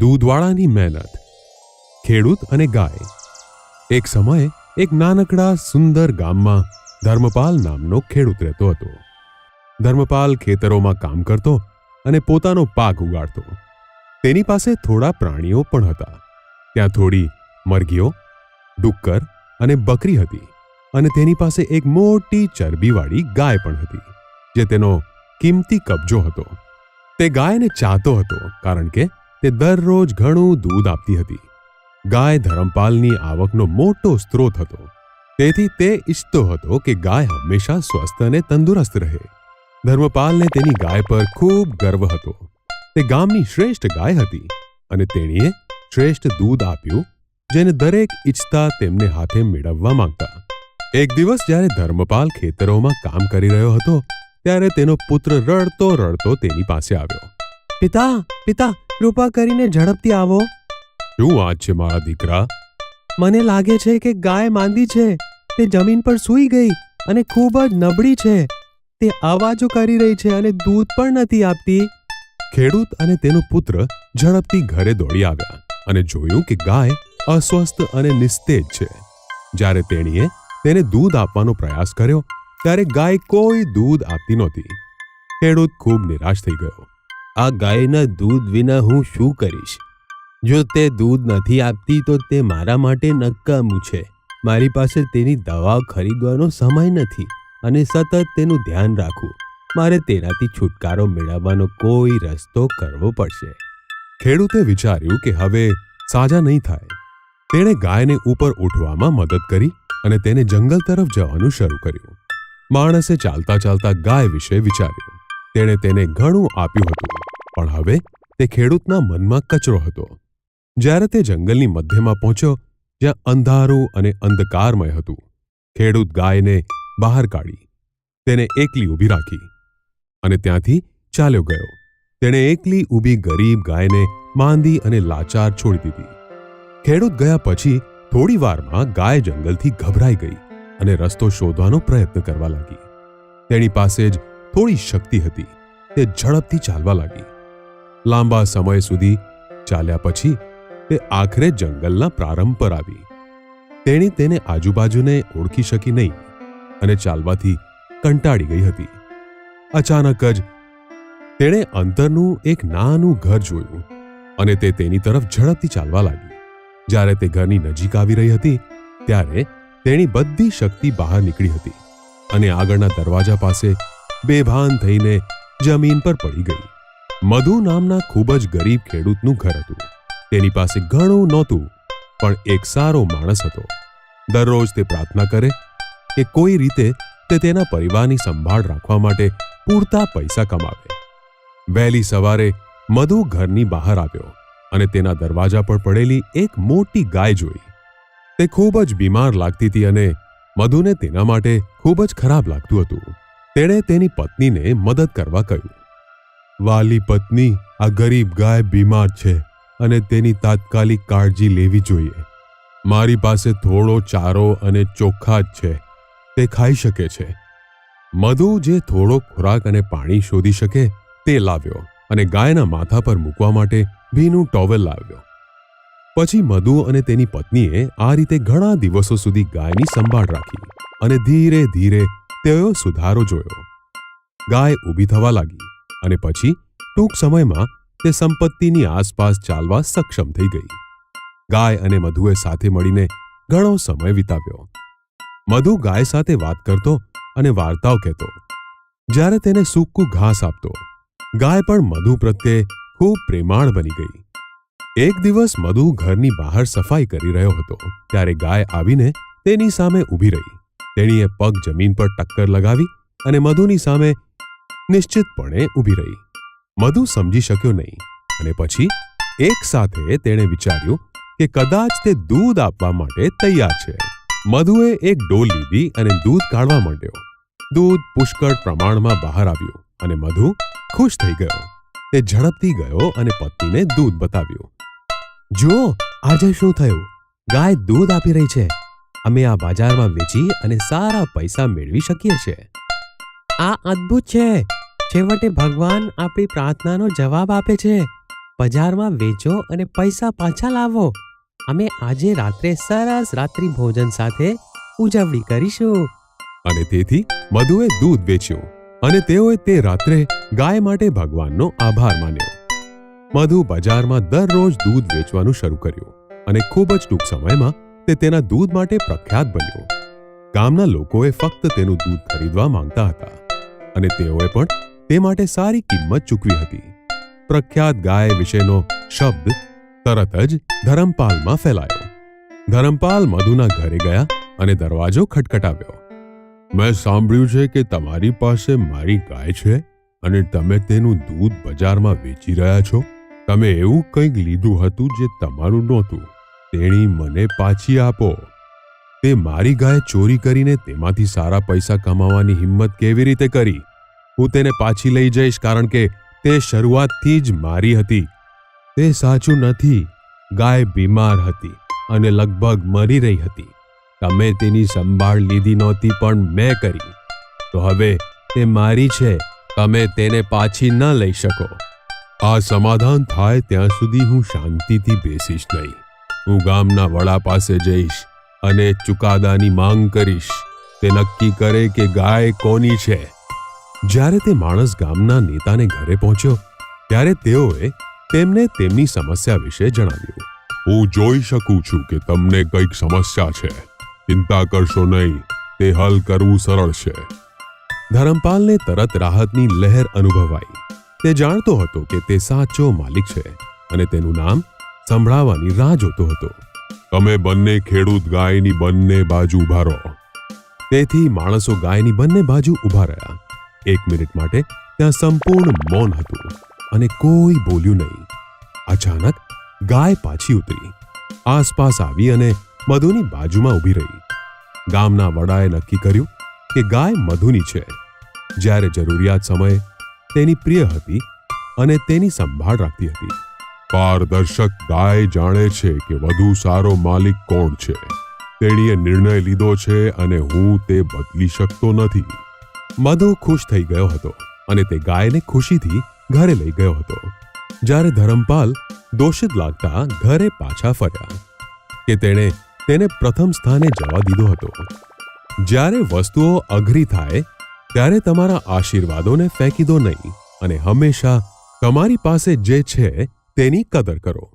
દૂધવાળાની મહેનત, ખેડૂત અને ગાય. એક સમયે એક નાનકડા સુંદર ગામમાં ધર્મપાલ નામનો ખેડૂત રહેતો હતો. ધર્મપાલ ખેતરોમાં કામ કરતો અને પોતાનો પાક ઉગાડતો. તેની પાસે થોડા પ્રાણીઓ પણ હતા. ત્યાં થોડી મરઘીઓ, ડુક્કર અને બકરી હતી અને તેની પાસે એક મોટી ચરબીવાળી ગાય પણ હતી, જે તેનો કિંમતી કબજો હતો. તે ગાયને ચાહતો હતો કારણ કે તે દરરોજ ઘણું દૂધ આપતી હતી. ગાય ધરમપાલની આવકનો મોટો સ્ત્રોત હતો. તેથી તે ઈચ્છતો હતો કે ગાય હંમેશા સ્વસ્થ અને તંદુરસ્ત રહે. ધર્મપાલને તેની ગાય પર ખૂબ ગર્વ હતો. તે ગામની શ્રેષ્ઠ ગાય હતી અને તેણીએ શ્રેષ્ઠ દૂધ આપ્યું, જેને દરેક ઈચ્છતા તેમને હાથે મેળવવા માંગતા. એક દિવસ જ્યારે ધર્મપાલ ખેતરોમાં કામ કરી રહ્યો હતો, ત્યારે તેનો પુત્ર રડતો રડતો તેની પાસે આવ્યો. પિતા પિતા કૃપા કરીને ઝડપથી આવો. શું વાત છે મારા દીકરા? મને લાગે છે કે ગાય માંદી છે તે જમીન પર સૂઈ ગઈ અને ખૂબ જ નબળી છે. તે અવાજો કરી રહી છે અને દૂધ પણ નથી આપતી. ખેડૂત અને તેનો પુત્ર ઝડપથી ઘરે દોડી આવ્યા અને જોયું કે ગાય અસ્વસ્થ અને નિસ્તેજ છે. જ્યારે તેણીએ તેને દૂધ આપવાનો પ્રયાસ કર્યો ત્યારે ગાય કોઈ દૂધ આપતી નહોતી. ખેડૂત ખૂબ નિરાશ થઈ ગયો. આ ગાયના દૂધ વિના હું શું કરીશ? જો તે દૂધ નથી આપતી, તો તે મારા માટે નકામું છે. મારી પાસે તેની દવા ખરીદવાનો સમય નથી અને સતત તેનું ધ્યાન રાખવું. મારે તેનાથી છુટકારો મેળવવાનો કોઈ રસ્તો કરવો પડશે. ખેડૂતે વિચાર્યું કે હવે સાજા નહીં થાય. તેણે ગાયને ઉપર ઉઠવામાં મદદ કરી અને તેને જંગલ તરફ જવાનું શરૂ કર્યું. માણસે ચાલતા ચાલતા ગાય વિશે વિચાર્યું. તેણે તેને ઘણું આપ્યું હતું. પણ હવે તે ખેડૂતના મનમાં કચરો હતો. જ્યારે તે જંગલની મધ્યમાં પહોંચ્યો, જ્યાં અંધારું અને અંધકારમય હતું, ખેડૂત ગાયને બહાર કાઢી, તેને એકલી ઊભી રાખી અને ત્યાંથી ચાલ્યો ગયો. તેણે એકલી ઊભી ગરીબ ગાયને માંદી અને લાચાર છોડી દીધી. ખેડૂત ગયા પછી થોડી વારમાં ગાય જંગલથી ગભરાઈ ગઈ અને રસ્તો શોધવાનો પ્રયત્ન કરવા લાગી. તેની પાસે જ થોડી શક્તિ હતી. તે ઝડપથી ચાલવા લાગી. લાંબા સમય સુધી ચાલ્યા પછી તે આખરે જંગલના પ્રારંભ પર આવી. તેણી તેને આજુબાજુને ઓળખી શકી નહીં અને ચાલવાથી કંટાળી ગઈ હતી. અચાનક જ તેણે અંતરનું એક નાનું ઘર જોયું અને તે તેની તરફ ઝડપથી ચાલવા લાગી જ્યારે તે ઘરની નજીક આવી રહી હતી, ત્યારે તેણી બધી શક્તિ બહાર નીકળી હતી અને આગળના દરવાજા પાસે બેભાન થઈને જમીન પર પડી ગઈ. મધુ નામના ખૂબ જ ગરીબ ખેડૂતનું ઘર હતું. તેની પાસે ઘણું નહોતું, પણ એક સારો માણસ હતો. દરરોજ તે પ્રાર્થના કરે કે કોઈ રીતે તે તેના પરિવારની સંભાળ રાખવા માટે પૂરતા પૈસા કમાવે. વહેલી સવારે મધુ ઘરની બહાર આવ્યો અને તેના દરવાજા પર પડેલી એક મોટી ગાય જોઈ. તે ખૂબ જ બીમાર લાગતી હતી અને મધુને તેના માટે ખૂબ જ ખરાબ લાગતું હતું. તેણે તેની પત્નીને મદદ કરવા કહ્યું. વાલી પત્ની આ ગરીબ ગાય બીમાર છે અને તેની તાત્કાલિક કાળજી લેવી જોઈએ. મારી પાસે થોડો ચારો અને ચોખ્ખા જ છે. તે ખાઈ શકે છે. મધુ જે થોડો ખોરાક અને પાણી શોધી શકે તે લાવ્યો અને ગાયના માથા પર મૂકવા માટે ભીનું ટોવેલ લાવ્યો. પછી મધુ અને તેની પત્નીએ આ રીતે ઘણા દિવસો સુધી ગાયની સંભાળ રાખી અને ધીરે ધીરે તેઓ સુધારો જોયો. ગાય ઊભી થવા લાગી. અને પછી ટૂંક સમયમાં તે સંપત્તિની આસપાસ ચાલવા સક્ષમ થઈ ગઈ. ગાય અને મધુએ સાથે મળીને ઘણો સમય વિતાવ્યો. મધુ ગાય સાથે વાત કરતો અને વાર્તાઓ કહેતો. જ્યારે તેને સૂકું ઘાસ આપતો, ગાય પણ મધુ પ્રત્યે ખૂબ પ્રેમાળ બની ગઈ. એક દિવસ મધુ ઘરની બહાર સફાઈ કરી રહ્યો હતો, ત્યારે ગાય આવીને તેની સામે ઊભી રહી. તેણીએ પગ જમીન પર ટક્કર લગાવી અને મધુની સામે નિશ્ચિતપણે ઊભી રહી. મધુ સમજી શક્યો નહીં અને પછી એક સાથે તેણે વિચાર્યું કે કદાચ તે દૂધ આપવા માટે તૈયાર છે. મધુએ એક ડોલ લીધી અને દૂધ કાઢવા માંડ્યો. દૂધ પુષ્કળ પ્રમાણમાં બહાર આવ્યું અને મધુ ખુશ થઈ ગયો. તે ઝડપથી ગયો અને પત્નીને દૂધ બતાવ્યું. જુઓ, આજે શું થયું? ગાય દૂધ આપી રહી છે. અમે આ બજારમાં વેચી અને સારા પૈસા મેળવી શકીએ છીએ. આ અદ્ભુત છે. છેવટે ભગવાન આપણી પ્રાર્થનાનો જવાબ આપે છે. બજારમાં વેચો અને પૈસા પાછા લાવો. અમે આજે રાત્રે સરસ રાત્રિ ભોજન સાથે ઉજવણી કરીશું. અને તેથી મધુએ દૂધ વેચ્યું અને તેઓએ તે રાત્રે ગાય માટે ભગવાનનો આભાર માન્યો. મધુ બજારમાં દરરોજ દૂધ વેચવાનું શરૂ કર્યું અને ખૂબ જ ટૂંક સમયમાં તે તેના દૂધ માટે પ્રખ્યાત બન્યો. ગામના લોકોએ ફક્ત તેનું દૂધ ખરીદવા માંગતા હતા. અને તેઓએ પણ તે માટે સારી કિંમત ચૂકવી હતી. પ્રખ્યાત ગાય વિશેનો શબ્દ તરત જ ધરમપાલમાં ફેલાયો. ધરમપાલ મધુના ઘરે ગયા અને દરવાજો ખટખટાવ્યો. મેં સાંભળ્યું છે કે તમારી પાસે મારી ગાય છે અને તમે તેનું દૂધ બજારમાં વેચી રહ્યા છો. તમે એવું કંઈક લીધું હતું જે તમારું નહોતું. તેણી મને પાછી આપો. તે મારી ગાય ચોરી કરીને તેમાંથી સારા પૈસા કમાવાની હિંમત કેવી રીતે કરી? હું તેને પાછી લઈ જઈશ કારણ કે તે શરૂઆતથી જ મારી હતી. તે સાચું નથી. ગાય બીમાર હતી અને લગભગ મરી રહી હતી. તમે તેની સંભાળ લીધી નહોતી પણ મેં કરી. તો હવે તે મારી છે. તમે તેને પાછી ન લઈ શકો. આ સમાધાન થાય ત્યાં સુધી હું શાંતિથી બેસીશ નહીં. હું ગામના વડા પાસે જઈશ. અને ચુકાદાની માંગ કરીશ. તે નક્કી કરે કે ગાય કોની છે. જ્યારે તે માણસ ગામના નેતાને ઘરે પહોંચ્યો ત્યારે તેઓએ તેમને તેમની સમસ્યા વિશે જણાવ્યું. હું જોઈ શકું છું કે તમને કંઈક સમસ્યા છે. ચિંતા કરશો નહીં. તે હલ કરવું સરળ છે. ધરમપાલને તરત રાહતની લહેર અનુભવાઈ. તે જાણતો હતો કે તે સાચો માલિક છે અને તેનું નામ સંભળાવવાની રાહ જોતો હતો. તમે બંને ખેડૂત ગાયની બંને બાજુ ઊભા રહો. તેથી માણસો ગાયની બંને બાજુ ઊભા રહ્યા. એક મિનિટ માટે ત્યાં સંપૂર્ણ મૌન હતું અને કોઈ બોલ્યું નહીં. અચાનક ગાય પાછી ઉતરી. આસપાસ આવી અને મધુની બાજુમાં ઊભી રહી. ગામના વડાએ નક્કી કર્યું કે ગાય મધુની છે. જ્યારે જરૂરિયાત સમયે તેની પ્રિય હતી અને તેની સંભાળ રાખતી હતી. પારદર્શક ગાય જાણે છે કે વધુ સારો માલિક કોણ છે. તેણીએ નિર્ણય લીધો છે અને હું તે બદલી શકતો નથી. મધુ ખુશ થઈ ગયો હતો અને તે ગાયને ખુશીથી ઘરે લઈ ગયો હતો. જ્યારે ધરમપાલ દોષિત લાગતા ઘરે પાછા ફર્યા કે તેણે તેને પ્રથમ સ્થાને જવા દીધો હતો. જ્યારે વસ્તુઓ અઘરી થાય, ત્યારે તમારા આશીર્વાદોને ફેંકી દો નહીં અને હંમેશા તમારી પાસે જે છે તેની કદર કરો.